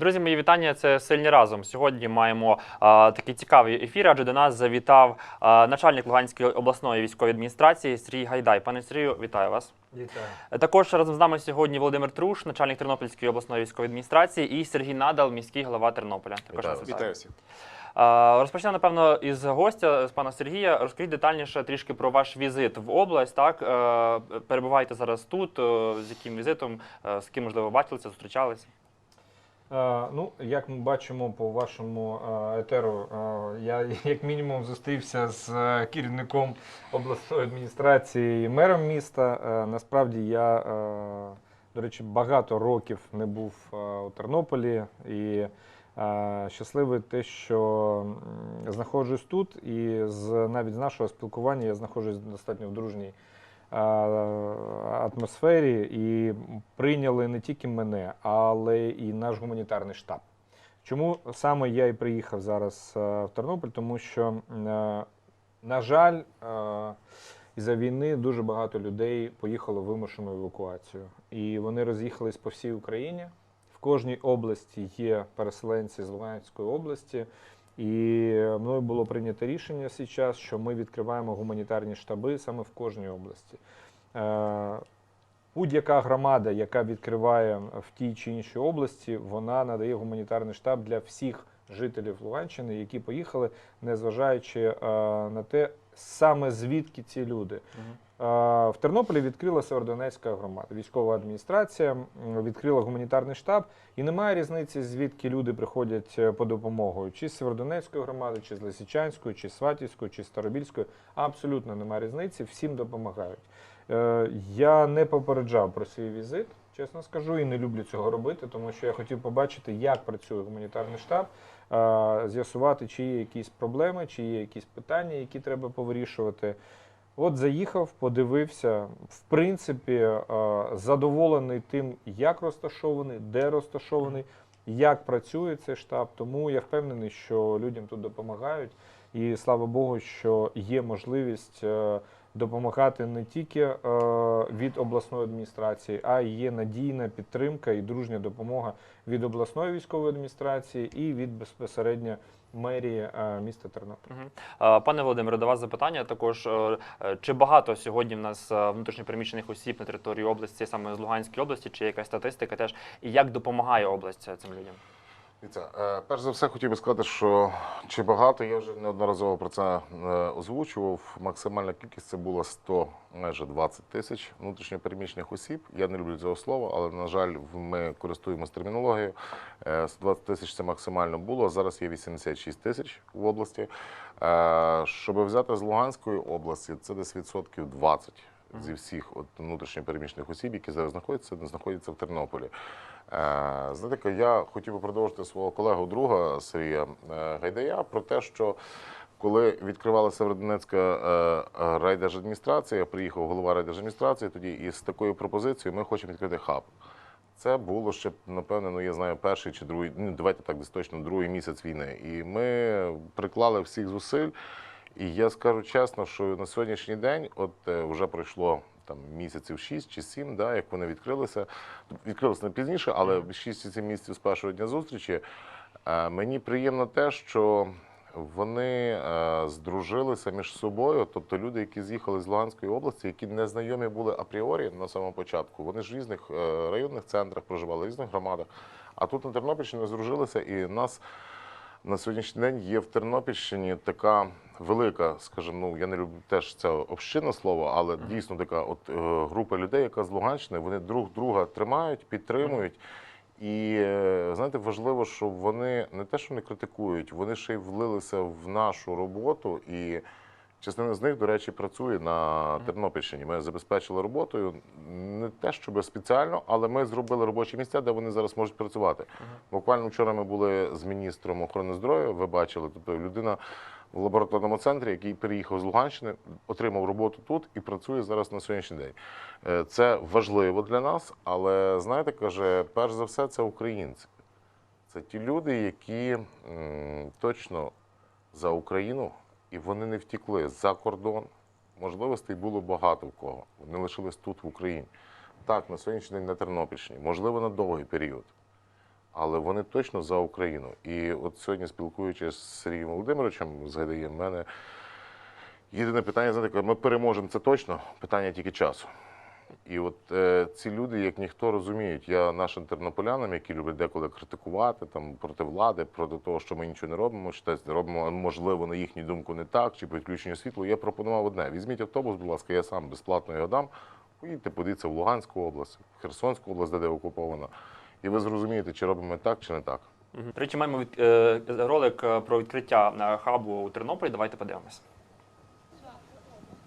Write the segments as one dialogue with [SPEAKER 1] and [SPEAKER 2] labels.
[SPEAKER 1] Друзі, мої вітання. Це сильні разом. Сьогодні маємо а, такий цікавий ефір, адже до нас завітав а, начальник Луганської обласної військової адміністрації Сергій Гайдай. Пане Сергію, вітаю вас.
[SPEAKER 2] Вітаю.
[SPEAKER 1] Також разом з нами сьогодні Володимир Труш, начальник Тернопільської обласної військової адміністрації, і Сергій Надал, міський голова Тернополя. Також
[SPEAKER 3] вітаю.
[SPEAKER 1] Вітаю
[SPEAKER 3] всіх.
[SPEAKER 1] Розпочнемо, напевно, із гостя, з пана Сергія. Розкажіть детальніше трішки про ваш візит в область. Так Е, перебуваєте зараз тут. е, З яким візитом, Е, з ким можливо бачилися, зустрічалися?
[SPEAKER 2] Ну, як ми бачимо по вашому етеру, я як мінімум зустрівся з е, керівником обласної адміністрації і мером міста. Е, насправді я, е, до речі, багато років не був у Тернополі і щасливий те, що знаходжусь тут, і з навіть з нашого спілкування я знаходжусь достатньо в дружній атмосфері і прийняли не тільки мене, але і наш гуманітарний штаб. Чому саме я і приїхав зараз е, в Тернопіль? Тому що, е, на жаль, е, із-за війни дуже багато людей поїхало вимушену евакуацію. І вони роз'їхались по всій Україні. В кожній області є переселенці з Луганської області. І мною було прийнято рішення зараз, що ми відкриваємо гуманітарні штаби саме в кожній області. Е, Будь-яка громада, яка відкриває в тій чи іншій області, вона надає гуманітарний штаб для всіх жителів Луганщини, які поїхали, незважаючи е, на те, саме звідки ці люди. Е, В Тернополі відкрила Северодонецька громада. Військова адміністрація відкрила гуманітарний штаб, і немає різниці, звідки люди приходять е, по допомогу, чи з Северодонецької громади, чи з Лисичанської, чи з Сватівської, чи з Старобільської. Абсолютно немає різниці, всім допомагають. Е, Я не попереджав про свій візит, чесно скажу, і не люблю цього робити, тому що я хотів побачити, як працює гуманітарний штаб, з'ясувати, чи є якісь проблеми, чи є якісь питання, які треба повирішувати. От заїхав, подивився, в принципі, е, задоволений тим, як розташований, де розташований, як працює цей штаб. Тому я впевнений, що людям тут допомагають. І слава Богу, що є можливість е, допомагати не тільки е, від обласної адміністрації, а є надійна підтримка і дружня допомога від обласної військової адміністрації і від безпосередньо мерії е, міста Тернопіль.
[SPEAKER 1] Е, Пане Володимире, до вас запитання також. е, Чи багато сьогодні в нас внутрішньопереміщених осіб на території області, саме з Луганської області, чи якась статистика теж, і як допомагає область цим людям?
[SPEAKER 3] Е, перш за все хотів би сказати, що чи багато, я вже неодноразово про це е, озвучував. Максимальна кількість це було 100, майже 20 тисяч внутрішньопереміщених осіб. Я не люблю цього слова, але на жаль, ми користуємося термінологією. Е, 120 тисяч це максимально було. Зараз є 86 тисяч в області. Е, Щоб взяти з Луганської області, це десь відсотків 20 зі всіх от внутрішньопереміщених осіб, які зараз знаходяться, знаходяться в Тернополі. Е, Знаєте, я хотів би продовжити свого колегу друга Сергія е, Гайдая про те, що коли відкривалася Северодонецька е, райдержадміністрація, приїхав голова райдержадміністрації тоді із такою пропозицією ми хочемо відкрити хаб. Це було ще, напевне, ну я знаю, перший чи другий, ну давайте так, десь точно другий місяць війни. І ми приклали всіх зусиль. І я скажу чесно, що на сьогоднішній день, от вже пройшло там місяців 6 чи 7, да, як вони відкрилися. Відкрилися не пізніше, але 6 чи 7 місяців з першого дня зустрічі. Е, Мені приємно те, що вони е, здружилися між собою, тобто люди, які з'їхали з Луганської області, які не знайомі були апріорі на самому початку. Вони ж в різних е, районних центрах проживали, в різних громадах. А тут на Тернопільщині здружилися, і нас на сьогоднішній день є в Тернопільщині така велика, скажімо, ну я не люблю теж це общинне слово, але дійсно така от е, група людей, яка з Луганщини, вони друг друга тримають, підтримують. І е, знаєте, важливо, що вони не те, що не критикують, вони ще й влилися в нашу роботу. І частина з них, до речі, працює на Тернопільщині. Ми забезпечили роботою не те, щоб спеціально, але ми зробили робочі місця, де вони зараз можуть працювати. Буквально вчора ми були з міністром охорони здоров'я. Ви бачили, тобто людина в лабораторному центрі, який переїхав з Луганщини, отримав роботу тут і працює зараз на сьогоднішній день. Е, Це важливо для нас, але знаєте, каже, перш за все, це українці. Це ті люди, які точно за Україну, і вони не втікли за кордон. Можливостей було багато в кого. Вони лишились тут, в Україні. Так, на сьогоднішній день на Тернопільщині, можливо, на довгий період. Але вони точно за Україну. І от сьогодні, спілкуючись з Сергієм Володимировичем, згадає в мене єдине питання, знаєте, ми переможемо це точно, питання тільки часу. І от е, ці люди, як ніхто розуміють, я нашим тернополянам, які люблять деколи критикувати там проти влади, проти того, що ми нічого не робимо, що те робимо, можливо, на їхню думку не так, чи підключення світлу. Я пропонував одне: візьміть автобус, будь ласка, я сам безплатно його дам. Поїдьте, подивіться в Луганську область, в Херсонську область, де, де окупована. І ви зрозумієте, чи робимо так, чи не так.
[SPEAKER 1] До речі, маємо від, е, ролик е, про відкриття е, хабу у Тернополі. Давайте подивимось.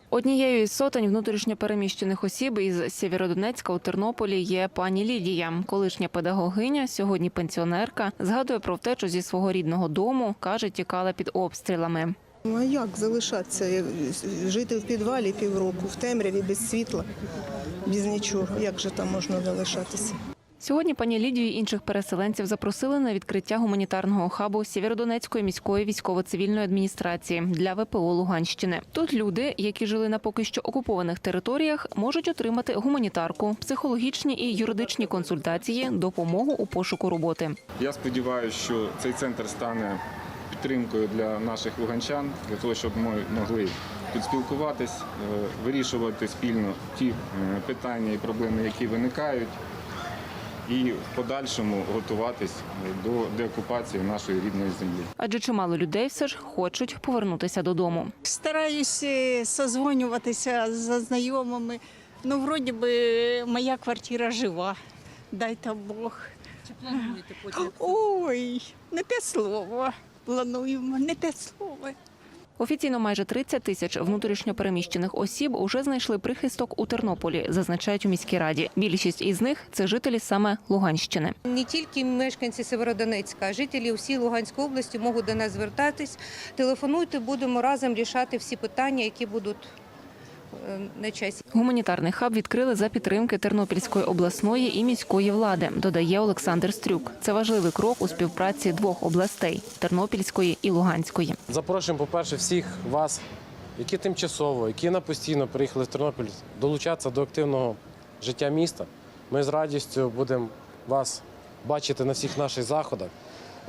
[SPEAKER 4] Однією із сотень внутрішньопереміщених осіб із Сєвєродонецька у Тернополі є пані Лідія, колишня педагогиня, сьогодні пенсіонерка. Згадує про втечу зі свого рідного дому. каже, тікала під обстрілами.
[SPEAKER 5] Ну а як залишатися? Жити в підвалі півроку, в темряві, без світла, без нічого. Як же там можна залишатися?
[SPEAKER 4] Сьогодні пані Лідію і інших переселенців запросили на відкриття гуманітарного хабу Сєвєродонецької міської військово-цивільної адміністрації для ВПО Луганщини. Тут люди, які жили на поки що окупованих територіях, можуть отримати гуманітарку, психологічні і юридичні консультації, допомогу у пошуку роботи.
[SPEAKER 6] Я сподіваюся, що цей центр стане підтримкою для наших луганчан, для того, щоб ми могли тут спілкуватись, е, вирішувати спільно ті е, питання і проблеми, які виникають, і в подальшому готуватись до деокупації нашої рідної землі.
[SPEAKER 4] Адже чимало людей все ж хочуть повернутися додому.
[SPEAKER 7] Стараюсь е, созвонюватися з знайомими. Ну, вроді би, моя квартира жива. Дай-то Бог.
[SPEAKER 8] Чи плануєте потім?
[SPEAKER 7] Ой, не те слово. Плануємо, не те слово.
[SPEAKER 4] Офіційно майже 30 тисяч внутрішньопереміщених осіб уже знайшли прихисток у Тернополі, зазначають у міській раді. Більшість із них це жителі саме Луганщини.
[SPEAKER 8] Не тільки мешканці Северодонецька, а жителі всій Луганської області можуть до нас звертатись. Телефонуйте, будемо разом рішати всі питання, які будуть на часі.
[SPEAKER 4] Гуманітарний хаб відкрили за підтримки Тернопільської обласної і міської влади, додає Олександр Стрюк. Це важливий крок у співпраці двох областей Тернопільської і Луганської.
[SPEAKER 9] Запрошуємо, по-перше, всіх вас, які тимчасово, які на постійно приїхали в Тернопіль, долучатися до активного життя міста. Ми з радістю будемо вас бачити на всіх наших заходах.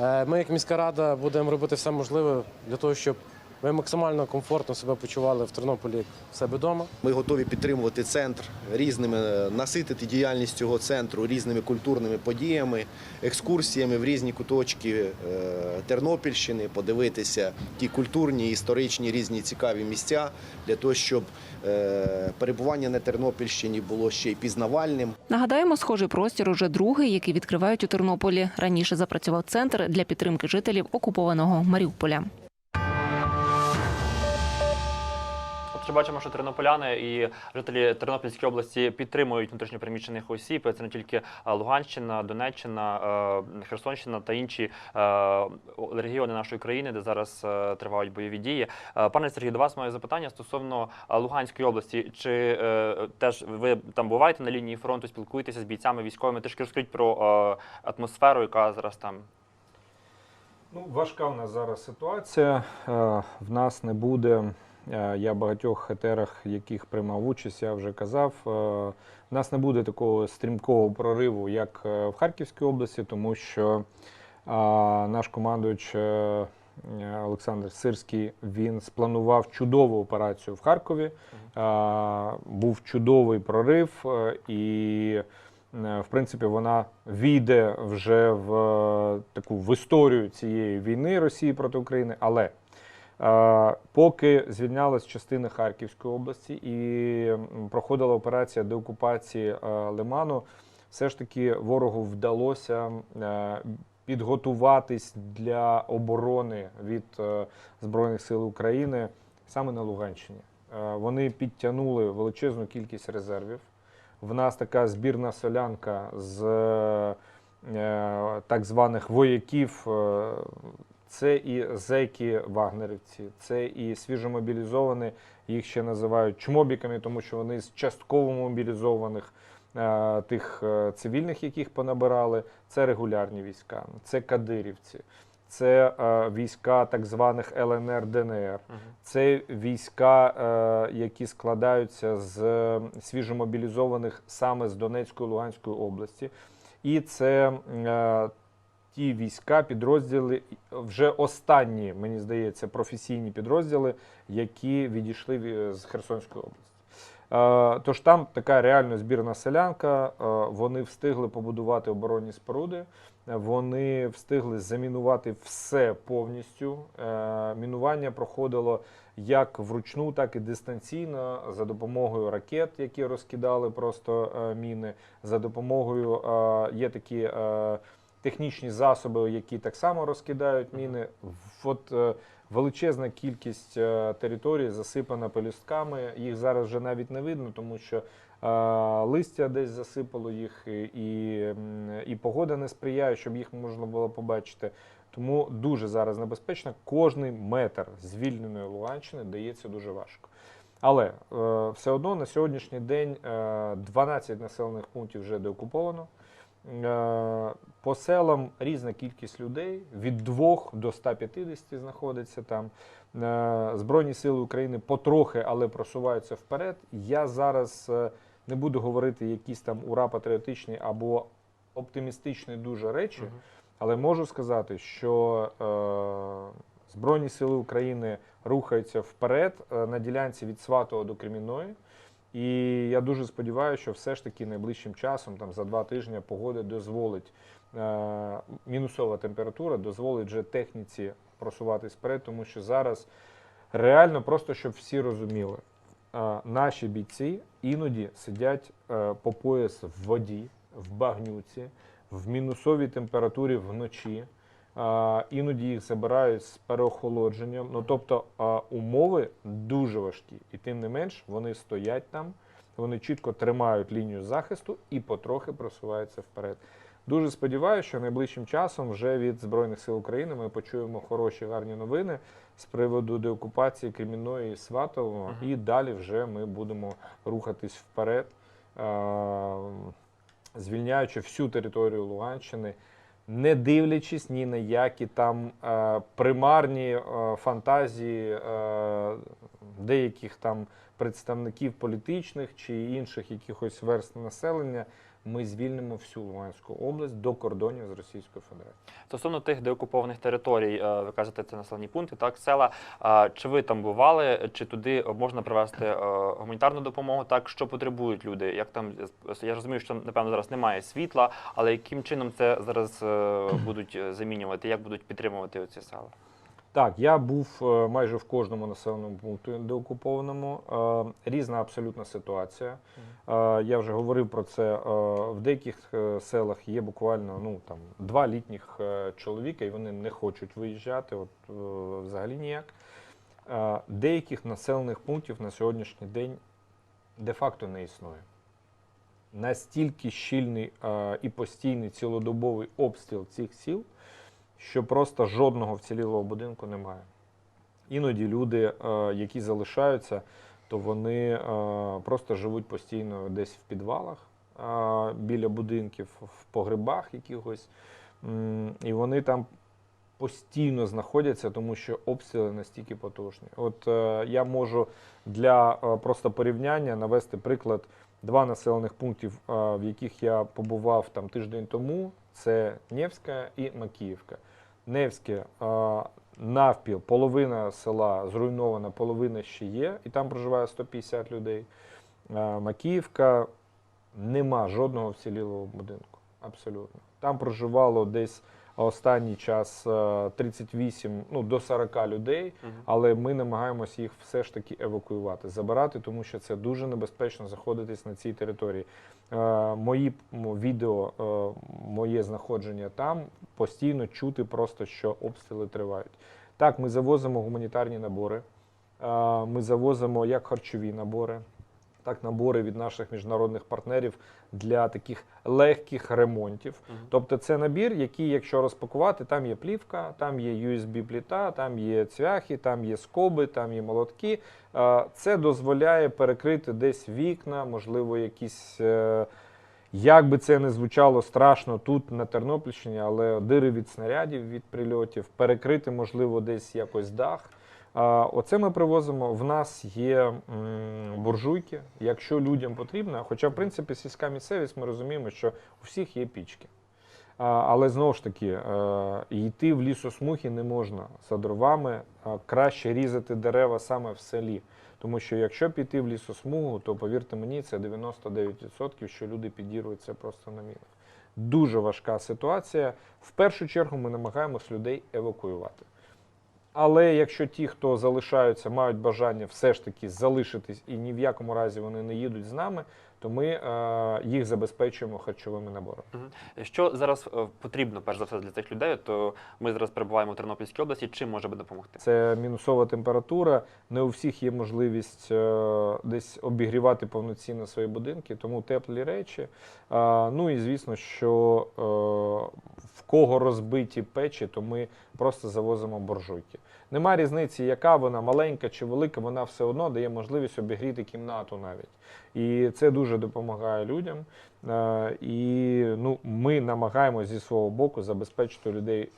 [SPEAKER 9] Е, Ми, як міська рада, будемо робити все можливе для того, щоб ви максимально комфортно себе почували в Тернополі як в себе вдома.
[SPEAKER 10] Ми готові підтримувати центр різними, наситити діяльність цього центру різними культурними подіями, екскурсіями в різні куточки е, Тернопільщини, подивитися ті культурні, історичні різні цікаві місця для того, щоб е, перебування на Тернопільщині було ще й пізнавальним.
[SPEAKER 4] Нагадаємо, схожий простір уже другий, який відкривають у Тернополі. Раніше запрацював центр для підтримки жителів окупованого Маріуполя.
[SPEAKER 1] Отже, бачимо, що тернополяни і жителі Тернопільської області підтримують внутрішньопереміщених осіб. Це не тільки е, Луганщина, Донеччина, е, Херсонщина та інші е, регіони нашої країни, де зараз тривають бойові дії. Пане Сергію, до вас маю запитання стосовно Луганської області. Чи теж ви там буваєте на лінії фронту, спілкуєтеся з бійцями військовими? Трішки розкажіть про атмосферу, яка зараз там.
[SPEAKER 2] Ну, важка в нас зараз ситуація. В нас не буде. Е, Я в багатьох етерах, яких приймав участь, я вже казав. е, В нас не буде такого стрімкого прориву, як е, в Харківській області, тому що е, наш командуючий е, Олександр Сирський він спланував чудову операцію в Харкові. Е, Був чудовий прорив, е, і Е, в принципі, вона війде вже в е, таку в історію цієї війни Росії проти України. Але е, поки звільнялась частина Харківської області і проходила операція деокупації Лиману, все ж таки ворогу вдалося е, підготуватись для оборони від е, Збройних сил України саме на Луганщині. Е, Вони підтягнули величезну кількість резервів. В нас така збірна солянка з так званих вояків. Це і зеки вагнерівці, це і свіжомобілізовані, їх ще називають чмобіками, тому що вони з частково мобілізованих е, тих е, цивільних, яких понабирали. Це регулярні війська, це кадирівці, це е, війська так званих ЛНР ДНР. Це війська, які складаються з свіжомобілізованих саме з Донецької Луганської області. І це ті війська, підрозділи, вже останні, мені здається, професійні підрозділи, які відійшли з Херсонської області. Е, Тож там така реально збірна селянка. е, Вони встигли побудувати оборонні споруди, е, вони встигли замінувати все повністю. Е, Мінування проходило як вручну, так і дистанційно за допомогою ракет, які розкидали просто е, міни. За допомогою е, є такі е, технічні засоби, які так само розкидають міни. От е, величезна кількість е, території засипана пелюстками. Їх зараз вже навіть не видно, тому що е, листя десь засипало їх, і, і, і погода не сприяє, щоб їх можна було побачити. Тому дуже зараз небезпечно. Кожний метр звільненої Луганщини дається дуже важко. Але е, все одно на сьогоднішній день е, 12 населених пунктів вже деокуповано. Е, По селам різна кількість людей від 2 до 150 знаходиться там. Е, Збройні сили України потрохи, але просуваються вперед. Я зараз е, не буду говорити якісь там ура патріотичні або оптимістичні дуже речі, але можу сказати, що е, Збройні сили України рухаються вперед на ділянці від Сватого до Кремінної. І я дуже сподіваюся, що все ж таки найближчим часом, там за два тижні, погода дозволить е, мінусова температура, дозволить вже техніці просуватись вперед, тому що зараз реально просто щоб всі розуміли, е, наші бійці іноді сидять е, по пояс в воді, в багнюці, в мінусовій температурі вночі. Іноді їх забирають з переохолодженням. Ну тобто умови дуже важкі, і тим не менш вони стоять там, вони чітко тримають лінію захисту і потрохи просуваються вперед. Дуже сподіваюся, що найближчим часом вже від Збройних сил України ми почуємо хороші гарні новини з приводу деокупації Кремінної і Сватового, і далі вже ми будемо рухатись вперед, звільняючи всю територію Луганщини не дивлячись ні на які там е, примарні е, фантазії е, деяких там представників політичних чи інших якихось верств населення, ми звільнимо всю Луганську область до кордонів з Російською Федерацією.
[SPEAKER 1] Стосовно тих деокупованих територій, е, ви кажете, це населені пункти, так, села. Чи ви там бували, чи туди можна привезти е, гуманітарну допомогу? Так, що потребують люди? Як там я розумію, що напевно зараз немає світла, але яким чином це зараз е, будуть е, замінювати? Як будуть підтримувати ці села?
[SPEAKER 2] Так, я був е, майже в кожному населеному пункті деокупованому. Е, Різна абсолютна ситуація. Е, Я вже говорив про це. В деяких селах є буквально ну, там, два літніх чоловіка, і вони не хочуть виїжджати, от, взагалі ніяк. Деяких населених пунктів на сьогоднішній день де-факто не існує. Настільки щільний і постійний цілодобовий обстріл цих сіл, що просто жодного вцілілого будинку немає. Іноді люди, е, які залишаються, то вони е, просто живуть постійно десь в підвалах е, біля будинків, в погребах якихось. І вони там постійно знаходяться, тому що обстріли настільки потужні. От я можу для просто порівняння навести приклад два населених пунктів, е, в яких я побував там тиждень тому. Це Невська і Макіївка. Невське е, навпіл, половина села зруйнована, половина ще є, і там проживає 150 людей. Е, Макіївка нема жодного вцілілого будинку. Абсолютно. Там проживало десь останній час е, 38 ну, до 40 людей, але ми намагаємося їх все ж таки евакуювати, забирати, тому що це дуже небезпечно заходитись на цій території. Е, Мої відео, е, моє знаходження там постійно чути просто, що обстріли тривають. Так, ми завозимо гуманітарні набори, е, ми завозимо як харчові набори, так набори від наших міжнародних партнерів для таких легких ремонтів. Тобто це набір, який, якщо розпакувати, там є плівка, там є USB-пліта, там є цвяхи, там є скоби, там є молотки. Це дозволяє перекрити десь вікна, можливо, якісь. е, Як би це не звучало страшно тут на Тернопільщині, але дири від снарядів, від прильотів, перекрити, можливо, десь якось дах. Оце ми привозимо. В нас є буржуйки, якщо людям потрібно. Хоча, в принципі, сільська місцевість ми розуміємо, що у всіх є пічки. Але знову ж таки, е, йти в лісосмуги не можна за дровами, краще різати дерева саме в селі. Тому що якщо піти в лісосмугу, то повірте мені, це 99%, що люди підірвуються просто на мінах. Дуже важка ситуація. В першу чергу ми намагаємось людей евакуювати. Але якщо ті, хто залишаються, мають бажання все ж таки залишитись і ні в якому разі вони не їдуть з нами, то ми е, їх забезпечуємо харчовими наборами.
[SPEAKER 1] Що зараз е, потрібно, перш за все, для цих людей? То ми зараз перебуваємо в Тернопільській області. Чим може би допомогти?
[SPEAKER 2] Це мінусова температура. Не у всіх є можливість е, десь обігрівати повноцінно свої будинки, тому теплі речі. А, ну і звісно, що е, в кого розбиті печі, то ми просто завозимо боржуйки. Нема різниці, яка вона маленька чи велика, вона все одно дає можливість обігріти кімнату навіть. І це дуже допомагає людям. Е, і ну, ми намагаємося зі свого боку забезпечити людей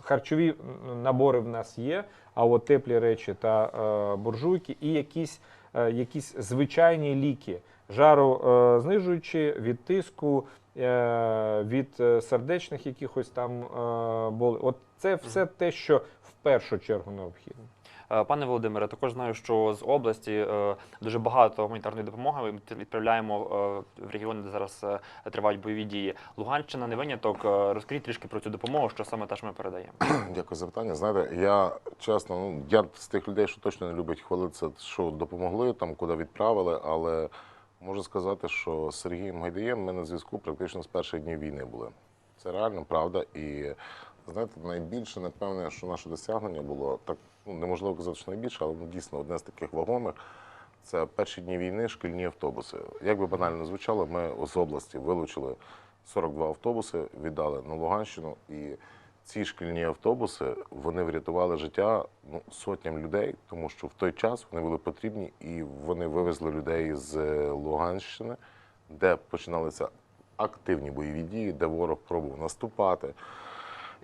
[SPEAKER 2] харчові набори в нас є, а от теплі речі та е, буржуйки і якісь, е, якісь звичайні ліки, жарознижуючі від тиску, е, від сердечних якихось там е, болей. От це все те, що першу чергу необхідно.
[SPEAKER 1] Е, Пане Володимире, також знаю, що з області е, дуже багато гуманітарної допомоги ми відправляємо е, в регіони, де зараз тривають бойові дії. Луганщина не виняток. Розкажіть трішки про цю допомогу, що саме теж ми передаємо.
[SPEAKER 3] Дякую за питання. Знаєте, я чесно, ну я з тих людей, що точно не любить хвалитися, що допомогли там, куди відправили, але можу сказати, що з Сергієм Гайдаєм ми на зв'язку практично з перших днів війни були. Це реально правда. І знаєте, найбільше, напевне, що наше досягнення було так, ну неможливо казати, що найбільше, але ну, дійсно одне з таких вагомих. Це перші дні війни шкільні автобуси. Як би банально звучало, ми з області вилучили 42 автобуси, віддали на Луганщину, і ці шкільні автобуси вони врятували життя ну, сотням людей, тому що в той час вони були потрібні і вони вивезли людей з е, Луганщини, де починалися активні бойові дії, де ворог пробував наступати.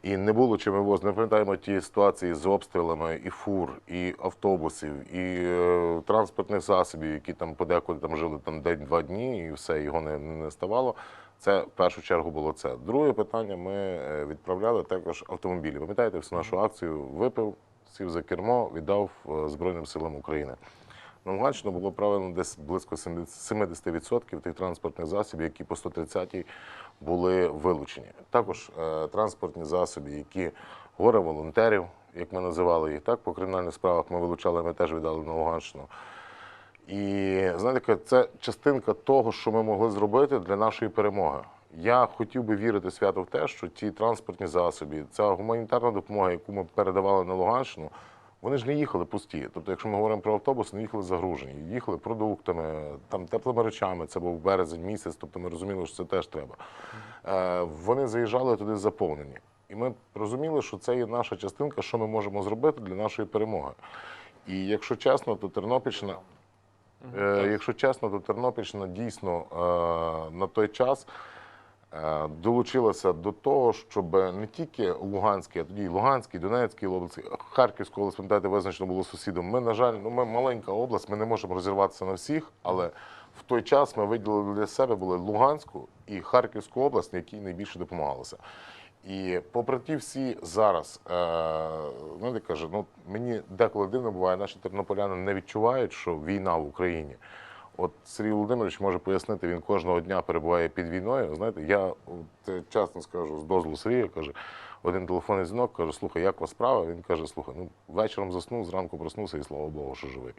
[SPEAKER 3] І не було чим вивозити. Ми пам'ятаємо ті ситуації з обстрілами і фур, і автобусів, і е, транспортних засобів, які там подекуди там жили там день-два дні, і все його не, не ставало. Це в першу чергу було це. Друге питання: ми е, відправляли також автомобілі. Пам'ятаєте всю нашу акцію? Випив, сів за кермо, віддав е, Збройним силам України. На Луганщину було правильно десь близько 70% тих транспортних засобів, які по 130-й були вилучені. Також е, транспортні засоби, які горе волонтерів, як ми називали їх, так по кримінальних справах ми вилучали, ми теж віддали на Луганщину. І знаєте, це частинка того, що ми могли зробити для нашої перемоги. Я хотів би вірити свято в те, що ті транспортні засоби, ця гуманітарна допомога, яку ми передавали на Луганщину, вони ж не їхали пусті. Тобто, якщо ми говоримо про автобус, вони їхали загружені, їхали продуктами, там теплими речами. Це був березень місяць, тобто ми розуміли, що це теж треба. Е, вони заїжджали туди заповнені. І ми розуміли, що це є наша частинка, що ми можемо зробити для нашої перемоги. І якщо чесно, то Тернопільщина. Е, якщо чесно, то Тернопільщина дійсно е, на той час долучилася до того, щоб не тільки Луганський, а тоді Луганський, Донецький області, Харківська область, пам'ятаєте, визначено було сусідом. Ми, на жаль, ну ми маленька область, ми не можемо розірватися на всіх, але в той час ми виділили для себе були Луганську і Харківську область, на якій найбільше допомагалося. І попри ті всі зараз, е, знаєте, каже, ну мені деколи дивно буває, наші тернополяни не відчувають, що війна в Україні. От Сергій Володимирович може пояснити, він кожного дня перебуває під війною. Знаєте, я от, часто скажу з дозволу Сергія, каже, один телефонний дзвінок, каже, слухай, як у вас справа? Він каже, слухай, ну вечором заснув, зранку проснувся, і слава Богу, що живий.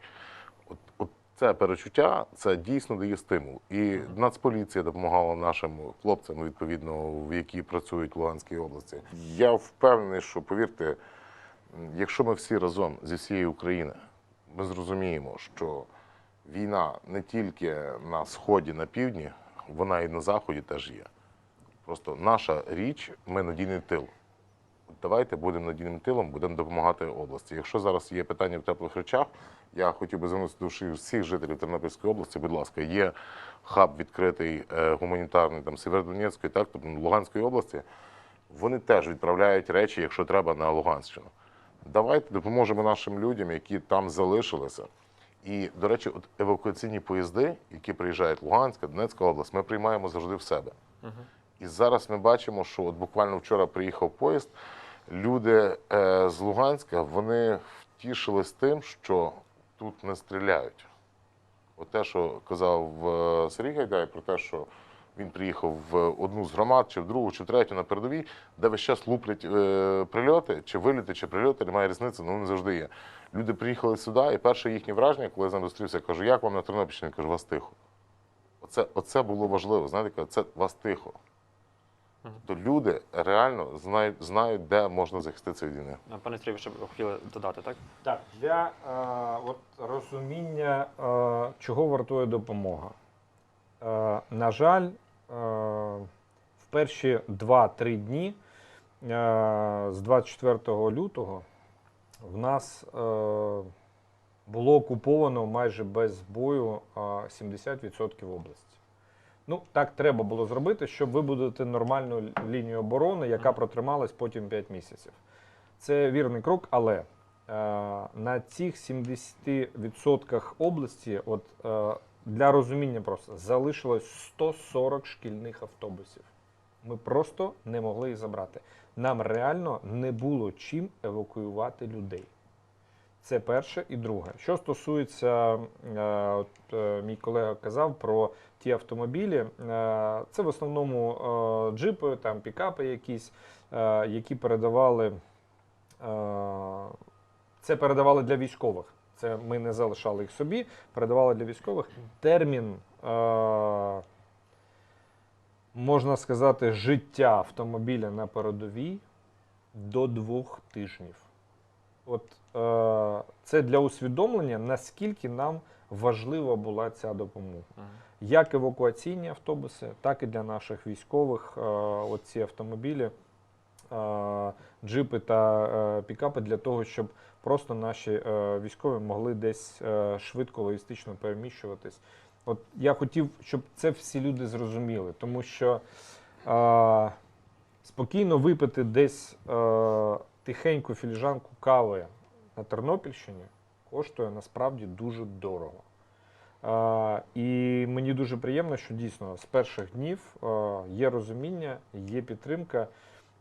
[SPEAKER 3] От, от це перечуття, це дійсно дає стимул. І Нацполіція допомагала нашим хлопцям, відповідно, в які працюють в Луганській області. Я впевнений, що повірте, якщо ми всі разом зі всієї України, ми зрозуміємо, що війна не тільки на сході, на півдні, вона і на заході теж є. Просто наша річ, ми надійний тил. Давайте будемо надійним тилом, будемо допомагати області. Якщо зараз є питання в теплих речах, я хотів би звернутися до всіх- жителів Тернопільської області. Будь ласка, є хаб відкритий е, гуманітарний там Сєвєродонецької, так тобто Луганської області. Вони теж відправляють речі, якщо треба, на Луганщину. Давайте допоможемо нашим людям, які там залишилися. І, до речі, от евакуаційні поїзди, які приїжджають Луганська, Донецька область, ми приймаємо завжди в себе. І зараз ми бачимо, що от буквально вчора приїхав поїзд. Люди е, з Луганська вони втішились тим, що тут не стріляють. От те, що казав е, Сергій Гайдай про те, що він приїхав в одну з громад, чи в другу, чи в третю на передовій, де весь час луплять е, прильоти, чи виліти, чи прильоти, немає різниці, ну вони завжди є. Люди приїхали сюди, і перше їхнє враження, коли я з ним зустрівся, я кажу, як вам на Тернопільщині? Я кажу, вас тихо. Оце, оце було важливо. Знаєте, це вас тихо. Тобто люди реально знають, знають, де можна захиститися від війни.
[SPEAKER 1] Пане Сергію, ви ще б хотіли додати, так?
[SPEAKER 2] Так, для е, от, розуміння, е, чого вартує допомога. Е, на жаль, е, в перші 2-3 дні е, з 24 лютого в нас було окуповано майже без бою е, 70% області. Ну, так треба було зробити, щоб вибудувати нормальну лінію оборони, яка протрималась потім 5 місяців. Це вірний крок, але е, на цих 70% області, от е, для розуміння просто залишилось 140 шкільних автобусів. Ми просто не могли їх забрати. Нам реально не було чим евакуювати людей. Це перше і друге. Що стосується, е, от, е, мій колега казав про ті автомобілі, е, це в основному джипи, там пікапи якісь, які передавали. Це передавали для військових. Це ми не залишали їх собі, передавали для військових. Термін, е, можна сказати, життя автомобіля на передовій до двох тижнів. От е, це для усвідомлення, наскільки нам важлива була ця допомога. Як евакуаційні автобуси, так і для наших військових е, оці автомобілі, е, джипи та е, пікапи для того, щоб просто наші е, військові могли десь е, швидко логістично переміщуватись. От я хотів, щоб це всі люди зрозуміли, тому що е, спокійно випити десь е, тихеньку філіжанку кави на Тернопільщині коштує насправді дуже дорого. Е, і мені дуже приємно, що дійсно з перших днів е, є розуміння, є підтримка,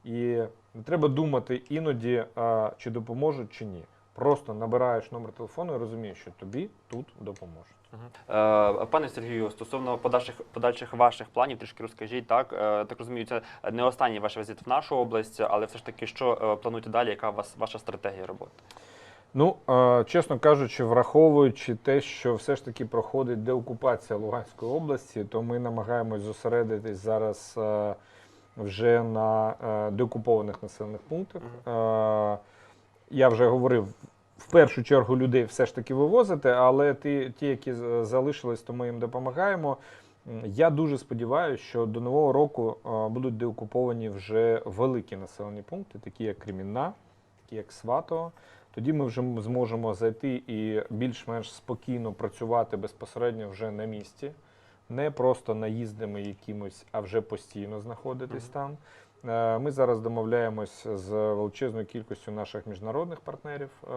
[SPEAKER 2] і не треба думати іноді, е, чи допоможуть, чи ні. Просто набираєш номер телефону і розумієш, що тобі тут допоможуть.
[SPEAKER 1] Е, Пане Сергію, стосовно подальших подальших ваших планів, трішки розкажіть. Так Е, так розумію, це не останній ваш візит в нашу область, але все ж таки, що е, плануєте далі? Яка вас ваша стратегія роботи?
[SPEAKER 2] Ну, е, чесно кажучи, враховуючи те, що все ж таки проходить деокупація Луганської області, то ми намагаємось зосередитись зараз е, вже на е, деокупованих населених пунктах. Е, Я вже говорив, в першу чергу людей все ж таки вивозити, але ті, ті які залишились, то ми їм допомагаємо. Я дуже сподіваюся, що до нового року е, будуть деокуповані вже великі населені пункти, такі як Кремінна, такі як Сватово. Тоді ми вже зможемо зайти і більш-менш спокійно працювати безпосередньо вже на місці, не просто наїздами якимось, а вже постійно знаходитись там. Е, Ми зараз домовляємось з величезною кількістю наших міжнародних партнерів, е,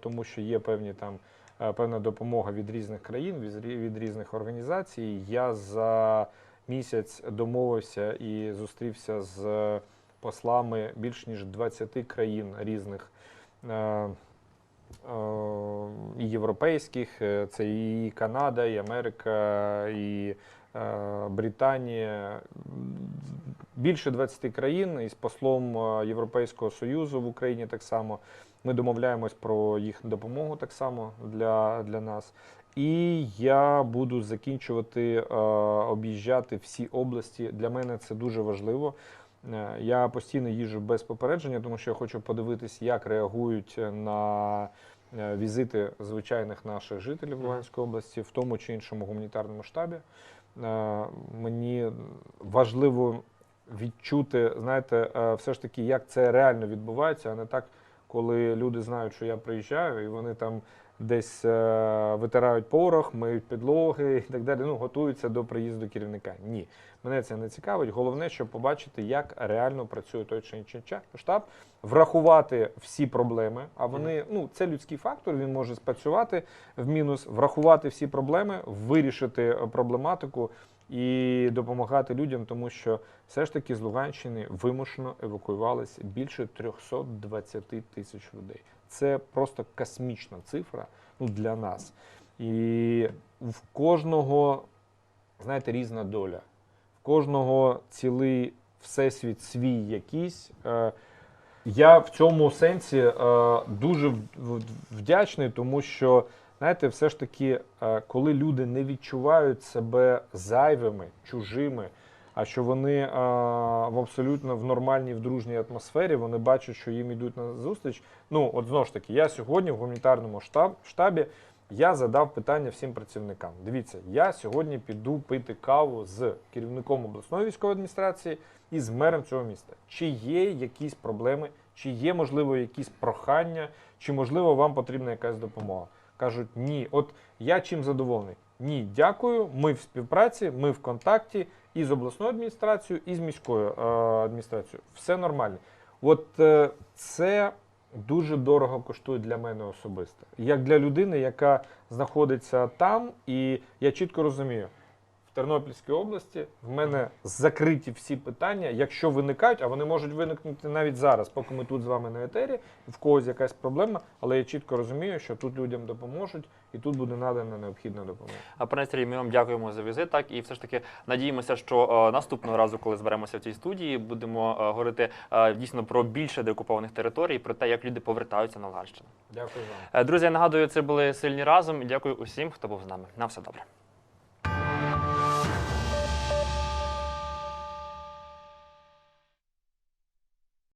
[SPEAKER 2] тому що є певні там е, певна допомога від різних країн, від різних організацій. Я за місяць домовився і зустрівся з послами більш ніж 20 країн різних. Е, І європейських, е, це і Канада, і Америка, і е, Британія. Більше 20 країн із послом Європейського Союзу в Україні так само. Ми домовляємось про їх допомогу так само для, для нас. І я буду закінчувати е, об'їжджати всі області. Для мене це дуже важливо. Е, Я постійно їжджу без попередження, тому що я хочу подивитись, як реагують на е, візити звичайних наших жителів Луганської області в тому чи іншому гуманітарному штабі. Е, Мені важливо відчути, знаєте, все ж таки, як це реально відбувається, а не так, коли люди знають, що я приїжджаю, і вони там десь е, витирають порох, миють підлоги і так далі. Ну, готуються до приїзду керівника. Ні, мене це не цікавить. Головне, щоб побачити, як реально працює той чи інший штаб, врахувати всі проблеми. А вони, ну, це людський фактор, він може спрацювати в мінус, врахувати всі проблеми, вирішити е, проблематику і допомагати людям, тому що все ж таки з Луганщини вимушено евакуювалися більше 320 тисяч людей. Це просто космічна цифра ну, для нас. І в кожного, знаєте, різна доля. В кожного цілий всесвіт свій якийсь. Е, Я в цьому сенсі е, дуже вдячний, тому що, знаєте, все ж таки, е, коли люди не відчувають себе зайвими, чужими, а що вони е, в абсолютно в нормальній, в дружній атмосфері, вони бачать, що їм йдуть на зустріч. Ну, от знову ж таки, я сьогодні в гуманітарному штаб, штабі я задав питання всім працівникам. Дивіться, я сьогодні піду пити каву з керівником обласної військової адміністрації і з мером цього міста. Чи є якісь проблеми, чи є, можливо, якісь прохання, чи, можливо, вам потрібна якась допомога? Кажуть, ні. От я чим задоволений? Ні, дякую. Ми в співпраці, ми в контакті і з обласною адміністрацією, і з міською е, адміністрацією. Все нормально. От е, це дуже дорого коштує для мене особисто. Як для людини, яка знаходиться там, і я чітко розумію, в Тернопільській області в мене закриті всі питання, якщо виникають, а вони можуть виникнути навіть зараз, поки ми тут з вами на етері, в когось якась проблема, але я чітко розумію, що тут людям допоможуть, і тут буде надана необхідна допомога.
[SPEAKER 1] А пане Сергій, ми вам дякуємо за візит. Так і все ж таки надіємося, що е, наступного разу, коли зберемося в цій студії, будемо е, говорити е, дійсно про більше деокупованих територій, про те, як люди повертаються на Луганщину.
[SPEAKER 2] Дякую вам.
[SPEAKER 1] Друзі, я нагадую, це були сильні разом. Дякую усім, хто був з нами. На все добре.